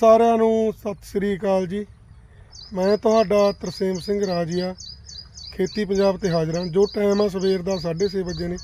ਸਾਰਿਆਂ ਨੂੰ ਸਤਿ ਸ੍ਰੀ ਅਕਾਲ ਜੀ। ਮੈਂ ਤੁਹਾਡਾ ਤਰਸੇਮ ਸਿੰਘ ਰਾਜੀਆ, ਖੇਤੀ ਪੰਜਾਬ ਤੇ ਹਾਜ਼ਰ ਹਾਂ। ਜੋ ਟਾਈਮ ਆ ਸਵੇਰ ਦਾ 6:30 ਵਜੇ ਨੇ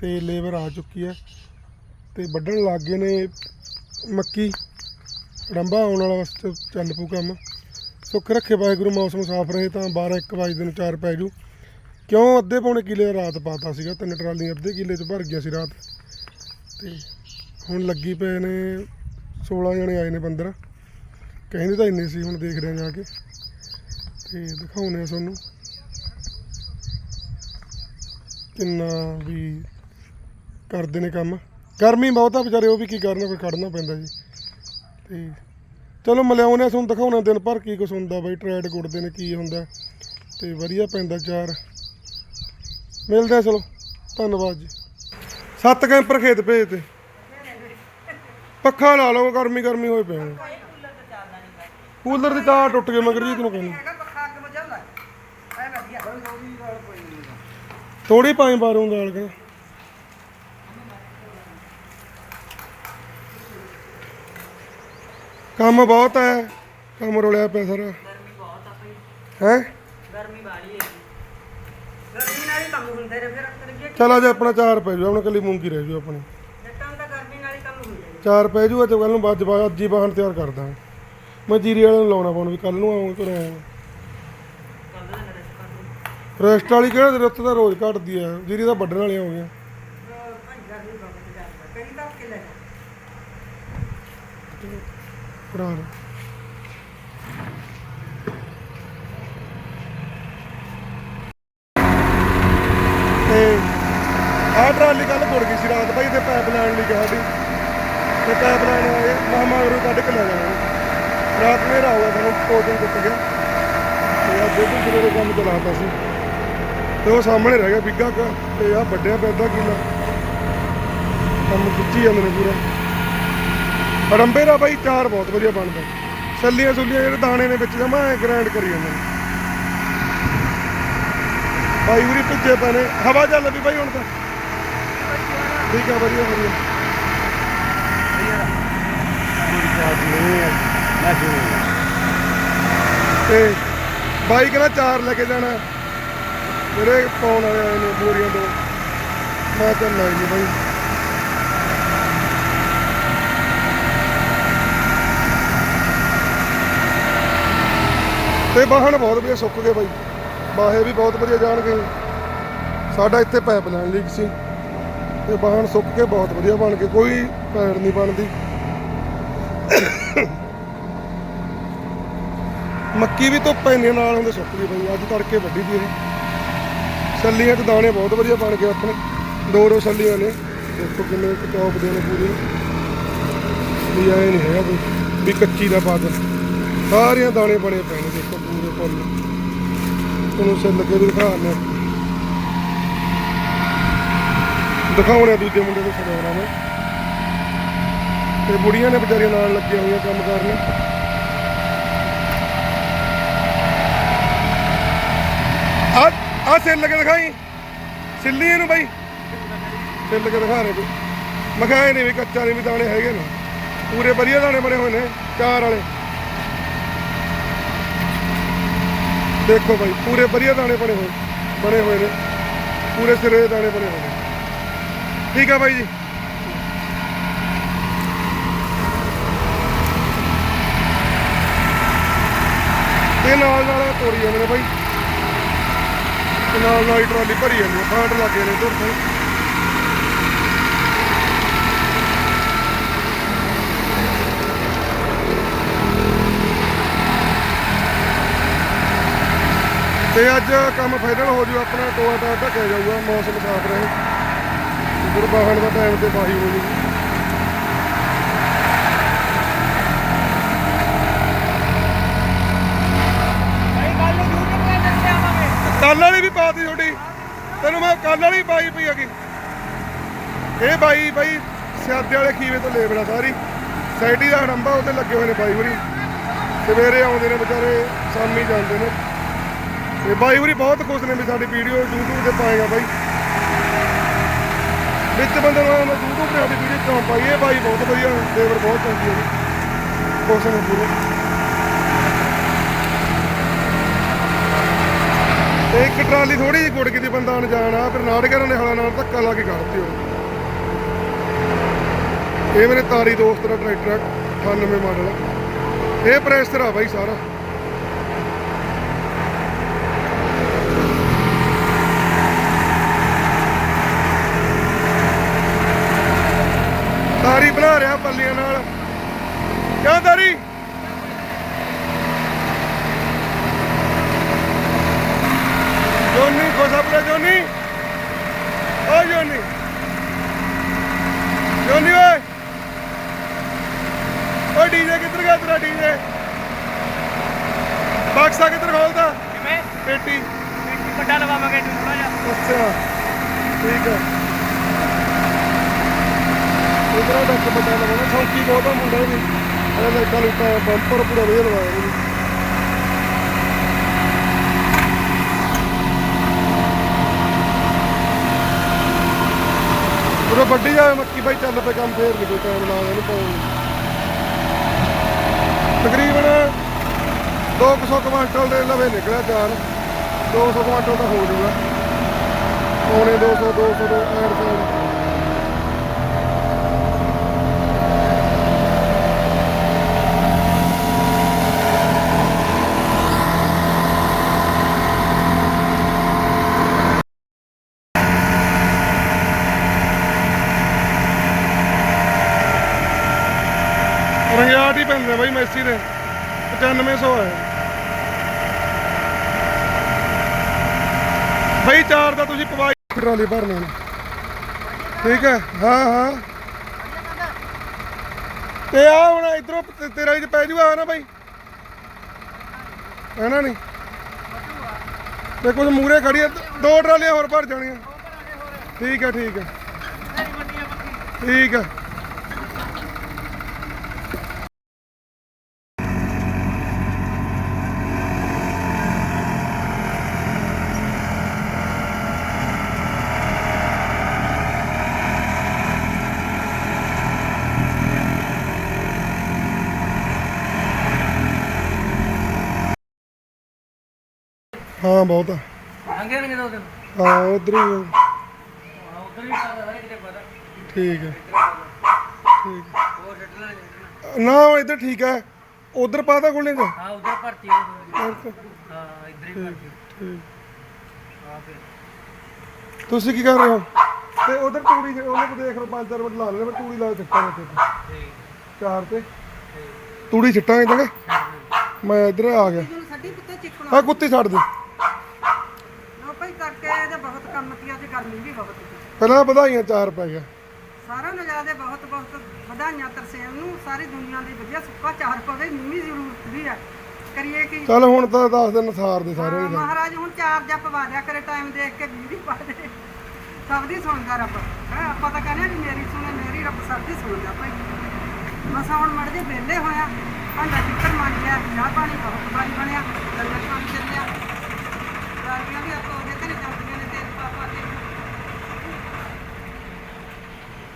ਤੇ ਲੇਬਰ ਆ ਚੁੱਕੀ ਹੈ ਤੇ ਵੱਢਣ ਲੱਗ ਗਏ ਨੇ ਮੱਕੀ ਰੰਬਾ ਆਉਣ ਵਾਲਾ ਬਸ ਚ- ਚੱਲ ਪੂ ਕੰਮ। ਸੁੱਖ ਰੱਖੇ ਵਾਹਿਗੁਰੂ, ਮੌਸਮ ਸਾਫ਼ ਰਹੇ ਤਾਂ 12 1 ਵਜੇ ਦਿਨ ਚਾਰ ਪੈ ਜੂ। ਕਿਉਂ ਅੱਧੇ ਪੌਣੇ ਕਿਲੇ ਦਾ ਰਾਤ ਪਾਤਾ ਸੀਗਾ, ਤਿੰਨ ਟਰਾਲੀਆਂ ਅੱਧੇ ਕਿਲੇ ਚ ਭਰ ਗਿਆ ਸੀ ਰਾਤ। ਤੇ ਹੁਣ ਲੱਗੀ ਪਏ ਨੇ 16 ਜਣੇ ਆਏ ਨੇ 15 ਕਹਿੰਦੇ ਤਾਂ ਇੰਨੇ ਸੀ, ਹੁਣ ਦੇਖਦੇ ਆ ਜਾ ਕੇ। ਤੇ ਦਿਖਾਉਨੇ ਆ ਤੁਹਾਨੂੰ। ਕਿੰਨਾ ਵੀ ਕਰਦੇ ਨੇ ਕੰਮ। ਗਰਮੀ ਬਹੁਤ ਆ ਵਿਚਾਰੇ, ਉਹ ਵੀ ਕੀ ਕਰਨਾ ਫਿਰ ਖੜਨਾ ਪੈਂਦਾ ਜੀ। ਤੇ ਚਲੋ ਮਲਿਆਉਨੇ ਤੁਹਾਨੂੰ ਦਿਖਾਉਣਾ ਦਿਨ ਭਰ ਕੀ ਕੁਛ ਹੁੰਦਾ ਬਾਈ, ਟਰੈਡ ਗੁੱਡਦੇ ਨੇ, ਕੀ ਹੁੰਦਾ। ਤੇ ਵਧੀਆ ਪੈਂਦਾ ਚਾਰ। ਮਿਲਦੇ ਆ ਚਲੋ। ਧੰਨਵਾਦ ਜੀ। ਸੱਤ ਕੈਂਪਰ ਖੇਤ ਭੇਜਤੇ। ਪੱਖਾ ਲਾ ਲਓ ਗਰਮੀ ਗਰਮੀ ਹੋਏ ਪਏ ਨੇ। ਕੂਲਰ ਦੀ ਤਾਰ ਟੁੱਟ ਗਈ ਮਗਰ ਜੀ ਤੈਨੂੰ ਕਹਿੰਦਾ। ਥੋੜੀ ਪਾਈ ਬਾਰੋਂ ਦਾਲ ਕੇ। ਕੰਮ ਬਹੁਤ ਹੈ ਕੰਮ ਰੋਲਿਆ ਪਿਆ ਸਾਰਾ। ਗਰਮੀ ਬਹੁਤ ਆ ਭਈ ਹੈ? ਗਰਮੀ ਵਾਲੀ ਹੈ ਗਰਮੀ ਨਾਲ ਹੀ ਕੰਮ ਹੁੰਦੇ ਨੇ ਫਿਰ ਚਲ ਅੱਜ ਆਪਣਾ ਚਾਰ ਪੈ ਜੂ ਆਪਣਾ ਕੱਲੀ ਮੂੰਗੀ ਰਹਿ ਜੂ ਆਪਣੀ ਜੱਟਾਂ ਦਾ ਗਰਮੀ ਨਾਲ ਹੀ ਕੰਮ ਹੁੰਦੇ ਨੇ ਚਾਰ ਪੈ ਜੂ ਤੇ ਕੱਲ ਨੂੰ ਬਾਅਦ ਬਾਅਦ ਅੱਜ ਹੀ ਬਾਹਣ ਤਿਆਰ ਕਰ ਦਾਂ ਮੈਂ ਜੀਰੀ ਵਾਲੇ ਨੂੰ ਲਾਉਣਾ ਪਾਉਣ ਵੀ ਕੱਲ ਨੂੰ ਆਉਂ ਘਰੋਂ ਆਊਂ। ਰੈਸਟ ਵਾਲੀ ਕਿਹੜਾ ਰੁੱਤ ਤਾਂ ਰੋਜ਼ ਘਟਦੀ ਆ, ਜੀਰੀ ਤਾਂ ਵੱਢਣ ਵਾਲੀਆਂ ਹੋ ਗਈਆਂ। ਭਾਈ ਤੇ ਆਹ ਟਰਾਲੀ ਕੱਲ ਮੁੜ ਗਈ ਸੀ ਰਾਤ ਭਾਈ ਤੇ ਪਾਈਪ ਲਾਈਨ ਲਈ ਗਿਆ ਸਾਡੀ ਤੇ ਪਾਈਪ ਲਾਈਨ ਕੱਢ ਕੇ ਲੈ ਜਾਣਾ ਰਾਤ ਮੇਰਾ ਹੋਇਆ ਸਾਨੂੰ ਕੋਚਿੰਗ ਟੁੱਟ ਗਿਆ ਤੇ ਅੱਜ ਇਹ ਦੂਸਰੇ ਕੰਮ ਚਲਾਤਾ ਸੀ। ਤੇ ਉਹ ਸਾਹਮਣੇ ਰਹਿ ਗਿਆ ਬਿੱਗਾ ਕੁ, ਤੇ ਆ ਵੱਡਿਆ ਪੈਦਾ ਕੀਲਾ। ਕੰਮ ਖਿੱਚੀ ਜਾਂਦੇ ਨੇ ਪੂਰਾ। ਰੰਬੇ ਦਾ ਬਾਈ ਚਾਰ ਬਹੁਤ ਵਧੀਆ ਬਣਦਾ। ਛੱਲੀਆਂ ਸੁੱਲੀਆਂ ਜਿਹੜੇ ਦਾਣੇ ਨੇ ਵਿੱਚ ਜਮਾ ਗ੍ਰਾਈਂਡ ਕਰੀ ਜਾਂਦੇ ਨੇ। ਬਾਈ ਉਰੀ ਭਿੱਜੇ ਪਏ ਨੇ। ਹਵਾ ਚੱਲ ਵੀ ਬਾਈ ਹੁਣ ਤਾਂ। ਠੀਕ ਆ, ਵਧੀਆ ਵਧੀਆ। ਤੇ ਬਾਈ ਕਹਿੰਦਾ ਚਾਰ ਲੈ ਕੇ ਜਾਣਾ। ਜਿਹੜੇ ਪਾਉਣ ਵਾਲੇ ਆਏ ਨੇ ਬੋਰੀਆਂ ਦੋ ਮੈਂ ਤਾਂ ਲੈ ਜੀ ਬਾਈ। ਤੇ ਵਾਹਣ ਬਹੁਤ ਵਧੀਆ, ਸੁੱਕ ਗਏ ਬਾਈ। ਬਾਹੇ ਵੀ ਬਹੁਤ ਵਧੀਆ ਜਾਣਗੇ। ਸਾਡਾ ਇੱਥੇ ਪਾਈਪ ਲਾਈਨ ਲੀਕ ਸੀ। ਤੇ ਵਾਹਣ ਸੁੱਕ ਕੇ ਬਹੁਤ ਵਧੀਆ ਬਣ ਗਏ। ਕੋਈ ਪੈੜ ਨਹੀਂ ਬਣਦੀ। ਮੱਕੀ ਵੀ ਧੁੱਪ ਇੰਨੇ ਨਾਲ ਹੁੰਦੇ ਸੁੱਕ ਗਈ ਬਾਈ, ਅੱਜ ਤੜਕੇ ਵੱਢੀ ਦੀ ਇਹ। ਛੱਲੀਆਂ ਤੇ ਦਾਣੇ ਬਹੁਤ ਵਧੀਆ ਬਣ ਗਏ ਆਪਣੇ, ਦੋ ਦੋ ਛੱਲੀਆਂ ਨੇ। ਦੇਖੋ ਕਿੰਨੇ ਟੌਪ ਦੇ ਨੇ ਪੂਰੇ। ਵੀ ਐ ਨਹੀਂ ਹੈਗਾ ਕੋਈ, ਵੀ ਕੱਚੀ ਦਾ ਪਾ ਦੇ ਸਾਰੀਆਂ ਦਾਣੇ ਬਣੇ ਪਏ ਨੇ ਦੇਖੋ ਪੂਰੇ ਫੁੱਲ ਤੁਹਾਨੂੰ ਸੇ ਲੱਗੇ ਵੀ ਦਿਖਾਉਣੇ ਦਿਖਾਉਣੇ ਦੂਜੇ ਮੁੰਡੇ ਨੂੰ ਸਨੋਰਾ ਨੇ ਤੇ ਬੁੜੀਆਂ ਨੇ ਵਿਚਾਰੀਆਂ ਨਾਲ ਲੱਗੀਆਂ ਹੋਈਆਂ ਕੰਮ ਕਰਨ। ਆ ਆ ਸਿੱਲ ਕੇ ਦਿਖਾਈ। ਸਿੱਲੀ ਇਹਨੂੰ ਬਾਈ। ਸਿੱਲ ਕੇ ਦਿਖਾ ਰਹੇ ਤੂੰ। ਮੈਂ ਵੀ ਕੱਚਾ, ਨਹੀਂ ਵੀ ਦਾਣੇ ਹੈਗੇ ਨੇ। ਪੂਰੇ ਵਧੀਆ ਦਾਣੇ ਬਣੇ ਹੋਏ ਨੇ, ਚਾਰ ਵਾਲੇ। ਦੇਖੋ ਬਾਈ, ਪੂਰੇ ਵਧੀਆ ਦਾਣੇ ਬਣੇ ਹੋਏ ਬਣੇ ਹੋਏ ਨੇ। ਪੂਰੇ ਸਿਰੇ ਦੇ ਦਾਣੇ ਬਣੇ ਹੋਏ ਨੇ। ਠੀਕ ਆ ਬਾਈ ਜੀ। ਤੇ ਨਾਲ ਨਾਲ ਤੋਰੀ ਜਾਂਦੇ ਨੇ ਬਾਈ। ਤੇ ਨਾਲ ਨਾਲ ਟਰਾਲੀ ਭਰੀ ਜਾਂਦੀ ਹੈ ਫਾਂਟ ਲੱਗੇ ਨੇ ਤੁਰ ਤੋਂ ਤੇ ਅੱਜ ਕੰਮ ਫਾਈਨਲ ਹੋ ਜੂ, ਆਪਣਾ ਟੋਆ ਟਾ ਢੱਕਿਆ ਜਾਊਗਾ, ਮੌਸਮ ਸਾਫ਼ ਰਹੇ। ਗੁਰਬਾਹਣ ਦਾ ਟਾਈਮ ਤੇ ਬਾਹੀ ਹੋ ਜੂਗੀ ਭਾਈ ਕੱਲ ਨੂੰ YouTube ਤੇ ਦੱਸਿਆ ਆਵਾਂਗੇ ਕੱਲ ਵਾਲੀ ਵੀ ਪਾਤੀ ਤੁਹਾਡੀ ਤੈਨੂੰ ਮੈਂ ਕੱਲ ਵਾਲੀ ਪਾਈ ਪਈ ਹੈਗੀ। ਇਹ ਬਾਈ ਬਾਈ ਸਿਆਦੇ ਵਾਲੇ ਖੀਵੇ ਤੋਂ ਲੇਬਰ ਆ ਸਾਰੀ। ਸਾਈਡੀ ਦਾ ਹੜੰਬਾ ਉੱਤੇ ਲੱਗੇ ਹੋਏ ਨੇ ਬਾਈ ਹੋਰੀ। ਸਵੇਰੇ ਆਉਂਦੇ ਨੇ ਵਿਚਾਰੇ, ਸ਼ਾਮੀ ਜਾਂਦੇ ਨੇ। ਤੇ ਬਾਈ ਹੋਰੀ ਬਹੁਤ ਖੁਸ਼ ਨੇ ਵੀ ਸਾਡੀ ਵੀਡੀਓ YouTube ਤੇ ਪਾਏਗਾ ਬਾਈ। ਵਿੱਚ ਬੰਦੇ ਨੂੰ ਮੈਂ YouTube ਤੇ ਸਾਡੀ ਵੀਡੀਓ ਕਿਉਂ ਪਾਈ, ਇਹ ਬਾਈ ਬਹੁਤ ਵਧੀਆ, ਲੇਬਰ ਬਹੁਤ ਚੰਗੀ ਹੈ ਜੀ ਕੁਛ ਪੂਰੇ। ਤੇ ਇੱਕ ਟਰਾਲੀ ਥੋੜੀ ਜਿਹੀ ਗੁੜ ਦੀ ਬੰਦਾ ਅਣਜਾਣ ਆ, ਫਿਰ ਨਾਟਕਰਾਂ ਨੇ ਹਲਾ ਨਾਲ ਧੱਕਾ ਲਾ ਕੇ ਕੱਢਤੀ ਉਹ। ਇਹ ਮੇਰੇ ਤਾਰੀ ਦੋਸਤ ਦਾ ਟਰੈਕਟਰ ਆ 98 ਮਾਡਲ ਆ। ਇਹ ਪ੍ਰੈਸ਼ਰ ਆ ਬਾਈ ਸਾਰਾ ਤਾਰੀ ਬਣਾ ਰਿਹਾ ਪੱਲੀਆਂ ਨਾਲ ਕਿਉਂ ਤਾਰੀ ਜੋਨੀ ਖੋਸਾਪੁਰਾ ਜੋਨੀ? ਓ ਜੋਨੀ। ਜੋਨੀ ਓਏ। ਓ ਡੀਜੇ ਕਿੱਧਰ ਗਿਆ ਤੇਰਾ ਡੀਜੇ ਬਾਕਸਾ ਕਿੱਧਰ ਖੋਲਦਾ? ਕਿਵੇਂ? ਪੇਟੀ। ਵੱਡਾ ਲਵਾਵਾਂਗੇ ਥੋੜਾ ਜਿਹਾ। ਅੱਛਾ। ਠੀਕ ਹੈ ਇਧਰ ਦਾ ਵੱਡਾ ਲਵਾਉਣਾ ਸੌਕੀ ਬਹੁਤ ਆ ਮੁੰਡਾ ਵੀ ਇਹ ਲਾਈਟਾਂ ਲੂਟਾਂ ਬੰਪਰ ਪੂਰਾ ਵਧੀਆ ਲਵਾਇਆ ਇਹਨੇ ਵੱਡੀ ਜਾਵੇ ਮੱਕੀ ਬਾਈ ਚੱਲ ਪਏ ਕੰਮ ਫੇਰ ਨਹੀਂ ਕੋਈ ਟਾਈਮ ਲਾ ਇਹਨੂੰ ਪਾਉਣ ਨੂੰ ਤਕਰੀਬਨ 200 ਕੁਆਂਟਲ ਦੇ ਲਵੇ ਨਿਕਲਿਆ ਚਾਰ 200 ਕੁਆਂਟਲ ਤਾਂ ਹੋ ਜਾਊਗਾ। ਪੌਣੇ 200 200 ਤੋਂ ਐਡ ਸਾਈਡ ਰੰਗਿਆਟ ਹੀ ਪੈਂਦੇ ਬਾਈ, ਮੈਸੀ ਦੇ 9500 ਹੈ। ਬਾਈ, ਚਾਰ ਦਾ ਤੁਸੀਂ ਪਵਾਈ ਟਰਾਲੀ ਭਰਨੇ ਨੇ ਠੀਕ ਹੈ। ਹਾਂ ਹਾਂ। ਤੇ ਆ ਹੁਣ ਇਧਰੋਂ ਤੇਰਾ ਹੀ ਪੈ ਜੂਗਾ ਨਾ ਬਾਈ? ਹੈ ਨਾ ਨਹੀਂ? ਤੇ ਕੁਝ ਮੂਰੇ ਖੜੀ ਦੋ ਟਰਾਲੀਆਂ ਹੋਰ ਭਰ ਜਾਣੀਆਂ। ਠੀਕ ਹੈ ਠੀਕ ਹੈ। ਠੀਕ ਹੈ। ਹਾਂ ਬਹੁਤ ਆ। ਲੰਘੇ ਨਹੀਂ ਦੋ ਦਿਨ ਹਾਂ ਉਧਰ ਹੀ ਉਧਰ ਵੀ ਸਾਦਾ ਸਾਰੇ ਕਿਤੇ ਪਤਾ ਠੀਕ ਹੈ ਠੀਕ ਹੈ। ਹੋਰ ਛੱਡਣਾ ਨਹੀਂ ਛੱਡਣਾ। ਨਾ ਇੱਧਰ ਠੀਕ ਹੈ ਉਧਰ ਪਾਤਾ ਗੁੱਲੇ ਦਾ ਹਾਂ ਉਧਰ ਭਰਤੀ ਹੋ ਗਈ। ਹਾਂ ਇੱਧਰ ਹੀ ਭਰਤੀ ਠੀਕ। ਹਾਂ ਫਿਰ। ਤੁਸੀਂ ਕੀ ਕਰ ਰਹੇ ਹੋ? ਤੇ ਉਧਰ ਤੂੜੀ ਉਹਨੇ ਕੋ ਦੇਖ ਲਓ ਪੰਜ ਚਾਰ ਮਿੰਟ ਲਾ ਲੈਣੇ ਮੈਂ ਤੂੜੀ ਲਾ ਕੇ ਸਿੱਟਾਂਗਾ ਤੇ ਠੀਕ। ਚਾਰ ਤੇ। ਤੂੜੀ ਛਿੱਟਾਂਗੇ ਚੰਗਾ ਮੈਂ ਇੱਧਰ ਆ ਗਿਆ। ਛੱਡੀ ਪੁੱਤੇ ਚਿੱਕਣਾ ਆ ਕੁੱਤੀ ਛੱਡ ਦੇ ਲੋ ਭਾਈ ਕਰਕੇ ਇਹਦੇ ਬਹੁਤ ਵੀ ਬਹੁਤ ਪਹਿਲਾਂ ਵਧਾਈਆਂ ਚਾਰ ਪੈ ਗਿਆ ਸਾਰਿਆਂ ਨੂੰ ਜ਼ਿਆਦਾ ਬਹੁਤ ਬਹੁਤ ਵਧਾਈਆਂ ਤਰਸੇਮ ਨੂੰ ਸਾਰੀ ਦੁਨੀਆ ਦੀ ਵਧੀਆ ਸੁੱਕਾ ਚਾਰ ਪਵੇ ਮੀਂਹ ਜ਼ਰੂਰਤ ਵੀ ਆ ਕਰੀਏ ਕੀ? ਚੱਲ ਹੁਣ ਤਾਂ ਦੱਸ ਦਿਨ ਸਾਰ ਦੇ ਸਾਰੇ ਹਾਂ, ਮਹਾਰਾਜ ਹੁਣ ਚਾਰ ਜਪ ਪਵਾ ਦਿਆ ਕਰੇ ਟਾਈਮ ਦੇਖ ਕੇ ਵੀ ਪਾ ਦੇ। ਸਭ ਦੀ ਸੁਣਦਾ ਰੱਬ। ਹੈਂ, ਆਪਾਂ ਤਾਂ ਕਹਿੰਦੇ ਆ ਕਿ ਮੇਰੀ ਸੁਣੇ ਮੇਰੀ ਰੱਬ ਸਭ ਦੀ ਸੁਣਦਾ ਭਾਈ। ਬਸ ਹੁਣ ਮੜ ਜੇ ਵਿਹਲੇ ਹੋਇਆ ਭਾਂਡਾ ਚਿੱਕਰ ਮੰਨ ਗਿਆ ਚਾਹ ਪਾਣੀ ਬਹੁਤ ਵਾਰੀ ਬਣਿਆ ਲੰਗਰ ਪਾਣੀ ਚੱਲਿਆ ਰਾਜੀਆਂ ਵੀ ਆਪਾਂ ਉਹਦੇ ਘਰੇ ਜਾਂਦੀਆਂ ਨੇ ਤੇਲ ਪਾ ਪਾ ਕੇ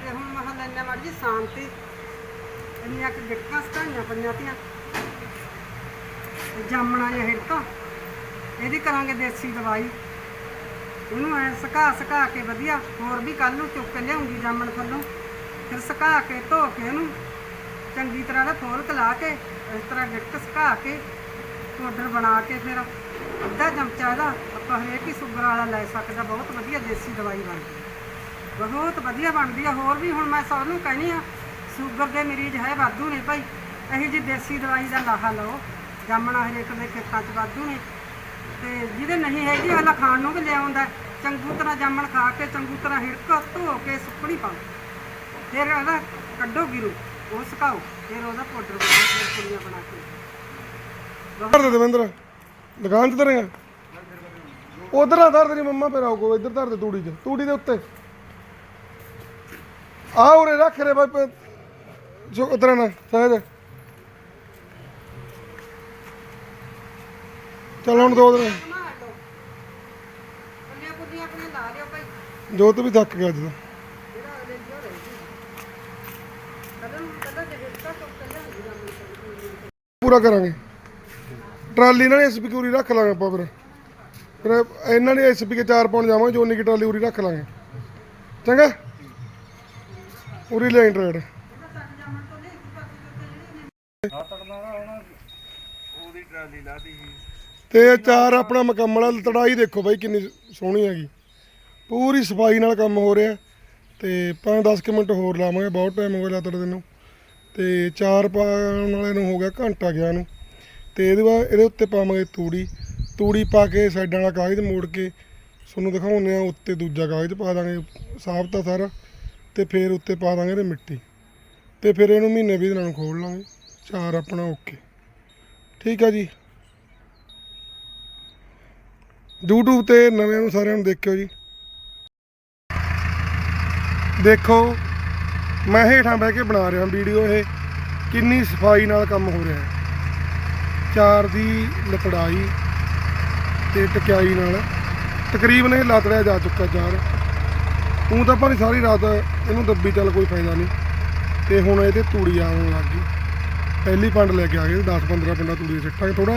ਤੇ ਹੁਣ ਮਹਾਂ ਲੈਣਾ ਮੜ ਜੀ ਸ਼ਾਂਤੀ ਇੰਨੀਆਂ ਕਿ ਗਿੱਟਾਂ ਸਟਾਈਆਂ ਪਈਆਂ ਤੀਆਂ। ਜਾਮਣਾ ਜਿਹਾ ਹਿੜਕਾ ਇਹਦੀ ਕਰਾਂਗੇ ਦੇਸੀ ਦਵਾਈ। ਇਹਨੂੰ ਐ ਸੁਕਾ ਸੁਕਾ ਕੇ ਵਧੀਆ, ਹੋਰ ਵੀ ਕੱਲ ਨੂੰ ਚੁੱਕ ਕੇ ਲਿਆਉਂਗੀ ਜਾਮਣ ਥੱਲੋਂ। ਫਿਰ ਸੁਕਾ ਕੇ, ਧੋ ਕੇ ਇਹਨੂੰ ਚੰਗੀ ਤਰ੍ਹਾਂ ਦਾ ਫੋਲਕ ਲਾ ਕੇ, ਇਸ ਤਰ੍ਹਾਂ ਗਿੱਟ ਸਕਾ ਕੇ, ਪਾਊਡਰ ਬਣਾ ਕੇ ਫਿਰ ਅੱਧਾ ਚਮਚਾ ਇਹਦਾ ਆਪਾਂ ਹਰੇਕ ਹੀ ਸ਼ੂਗਰ ਵਾਲਾ ਲੈ ਸਕਦਾ, ਬਹੁਤ ਵਧੀਆ ਦੇਸੀ ਦਵਾਈ ਬਣਦੀ ਬਹੁਤ ਵਧੀਆ ਬਣਦੀ ਆ ਹੋਰ ਵੀ ਹੁਣ ਮੈਂ ਸਭ ਨੂੰ ਕਹਿਣੀ ਆ ਸ਼ੂਗਰ ਦੇ ਮਰੀਜ਼ ਹੈ ਵਾਧੂ ਨੇ ਭਾਈ। ਇਹੀ ਜੀ ਦੇਸੀ ਦਵਾਈ ਦਾ ਲਾਹਾ ਲਓ ਜਾਮਣਾ ਹਰੇਕ ਦੇ ਖੇਤਾਂ 'ਚ ਵਾਧੂ ਨੇ। ਤੇ ਜਿਹਦੇ ਨਹੀਂ ਹੈਗੀ ਵਾਲਾ ਖਾਣ ਨੂੰ ਵੀ ਲਿਆਉਂਦਾ ਚੰਗੂ ਤਰ੍ਹਾਂ ਜਾਮਣ ਖਾ ਕੇ ਚੰਗੂ ਤਰ੍ਹਾਂ ਹਿੜਕ ਧੋ ਕੇ ਸੁੱਕਣੀ ਪਾਓ। ਫਿਰ ਉਹਦਾ ਕੱਢੋ ਗਿਰੂ ਉਹ ਸੁਕਾਓ ਫਿਰ ਉਹਦਾ ਪਾਊਡਰ ਬਣਾ ਕੇ ਕੁੜੀਆਂ ਬਣਾ ਕੇ। ਧਰ ਦੇ ਦਵਿੰਦਰ ਦੁਕਾਨ 'ਚ ਧਰੇਗਾ ਉਧਰ ਆ ਧਰ ਤੇਰੀ ਮੰਮਾ ਫਿਰ ਆਓ ਕੋ ਇੱਧਰ ਧਰ ਦੇ ਤੂੜੀ 'ਚ ਤੂੜੀ ਦੇ ਉੱਤੇ। ਆ ਉਰੇ ਰੱਖ ਰੇ ਬਾਈ ਜੋ ਉਤਰਾ ਨਾ ਸਹਿਜ। ਚੱਲ ਹੁਣ ਦੋ ਦਿਨ। ਜੋਤ ਵੀ ਥੱਕ ਗਿਆ ਅੱਜ ਦਾ ਪੂਰਾ ਕਰਾਂਗੇ। ਟਰਾਲੀ ਨਾਲ ਐਸਪੀ ਕੀ ਉਰੀ ਰੱਖ ਲਾਂਗੇ ਆਪਾਂ ਫਿਰ। ਫਿਰ ਇਹਨਾਂ ਨੇ ਐਸਪੀ ਕੇ ਚਾਰ ਪਾਉਣ ਜਾਵਾਂਗੇ ਜੋ ਨਿੱਕੀ ਟਰਾਲੀ ਉਰੀ ਰੱਖ ਲਾਂਗੇ। ਚੰਗਾ? ਪੂਰੀ ਲਾਈਨ ਟਰੇਡ ਉਹਦੀ ਟਰਾਲੀ ਲਾਦੀ ਸੀ ਤੇ ਇਹ ਚਾਰ ਆਪਣਾ ਮੁਕੰਮਲ ਆ। ਤੜਾਈ ਦੇਖੋ ਬਾਈ ਕਿੰਨੀ ਸੋਹਣੀ ਹੈਗੀ। ਪੂਰੀ ਸਫ਼ਾਈ ਨਾਲ ਕੰਮ ਹੋ ਰਿਹਾ। ਤੇ 5-10 ਮਿੰਟ ਹੋਰ ਲਾਵਾਂਗੇ, ਬਹੁਤ ਟਾਈਮ ਹੋ ਗਿਆ ਲੱਤੜ ਨੂੰ। ਤੇ ਚਾਰ ਪਾਉਣ ਵਾਲੇ ਨੂੰ ਹੋ ਗਿਆ ਘੰਟਾ ਗਿਆ ਨੂੰ। ਤੇ ਇਹਦੇ ਬਾਅਦ ਇਹਦੇ ਉੱਤੇ ਪਾਵਾਂਗੇ ਤੂੜੀ। ਤੂੜੀ ਪਾ ਕੇ ਸਾਈਡਾਂ ਵਾਲਾ ਕਾਗਜ਼ ਮੋੜ ਕੇ ਤੁਹਾਨੂੰ ਦਿਖਾਉਂਦੇ ਆ ਉੱਤੇ ਦੂਜਾ ਕਾਗਜ਼ ਪਾ ਦਾਂਗੇ, ਸਾਫ਼ ਤਾਂ ਸਾਰਾ। ਤੇ ਫਿਰ ਉੱਤੇ ਪਾ ਦਾਂਗੇ ਤੇ ਮਿੱਟੀ। ਤੇ ਫਿਰ ਇਹਨੂੰ ਮਹੀਨੇ 20 ਦਿਨਾਂ ਨੂੰ ਖੋਲ ਲਾਂਗੇ। ਚਾਰ ਆਪਣਾ ਓਕੇ। ਠੀਕ ਆ ਜੀ। YouTube ਤੇ ਨਵਿਆਂ ਨੂੰ ਸਾਰਿਆਂ ਨੂੰ ਦੇਖਿਓ ਜੀ। ਦੇਖੋ, ਮੈਂ ਹੇਠਾਂ ਬਹਿ ਕੇ ਬਣਾ ਰਿਹਾ ਵੀਡੀਓ ਇਹ। ਕਿੰਨੀ ਸਫ਼ਾਈ ਨਾਲ ਕੰਮ ਹੋ ਰਿਹਾ ਹੈ। ਚਾਰ ਦੀ ਲਕੜਾਈ ਤੇ ਟਕਿਆਈ ਨਾਲ। ਤਕਰੀਬਨ ਇਹ ਲੱਤੜਿਆ ਜਾ ਚੁੱਕਾ ਚਾਰ। ਤੂੰ ਤਾਂ ਭਾਵੇਂ ਸਾਰੀ ਰਾਤ ਇਹਨੂੰ ਦੱਬੀ ਚੱਲ ਕੋਈ ਫਾਇਦਾ ਨਹੀਂ। ਤੇ ਹੁਣ ਇਹਦੇ ਤੂੜੀ ਆਉਣ ਲੱਗ ਗਈ। ਪਹਿਲੀ ਪੰਡ ਲੈ ਕੇ ਆ ਗਏ 10 15 ਪਿੰਡਾਂ ਤੂੜੀ ਦੇ ਸਿੱਟਾਂਗੇ ਥੋੜਾ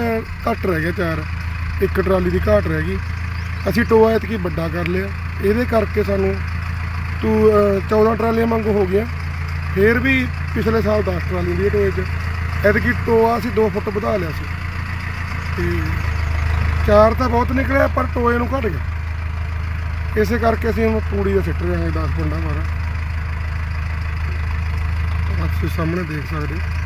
ਘੱਟ ਰਹਿ ਗਿਆ ਚਾਰ ਇੱਕ ਟਰਾਲੀ ਦੀ ਘਾਟ ਰਹਿ ਗਈ। ਅਸੀਂ ਟੋਆ ਇਤਕੀ ਵੱਡਾ ਕਰ ਲਿਆ। ਇਹਦੇ ਕਰਕੇ ਸਾਨੂੰ ਤੂੰ ਅਹ, 14 ਟਰਾਲੀਆਂ ਮੰਗ ਹੋ ਗਈਆਂ। ਫੇਰ ਵੀ ਪਿਛਲੇ ਸਾਲ 10 ਟਰਾਲੀ ਦੀ ਟੋਏ 'ਚ। ਐਤਕੀ ਟੋਆ ਅਸੀਂ 2 ਫੁੱਟ ਵਧਾ ਲਿਆ ਸੀ। ਤੇ ਚਾਰ ਤਾਂ ਬਹੁਤ ਨਿਕਲਿਆ ਪਰ ਟੋਏ ਨੂੰ ਘਟ ਗਿਆ। ਇਸੇ ਕਰਕੇ ਅਸੀਂ ਹੁਣ ਤੂੜੀ ਦਾ ਸਿੱਟ ਰਹੇ ਹਾਂ 10 ਪਿੰਡਾਂ ਮਾਰਾ ਤੁਸੀਂ ਸਾਹਮਣੇ ਦੇਖ ਸਕਦੇ ਹੋ।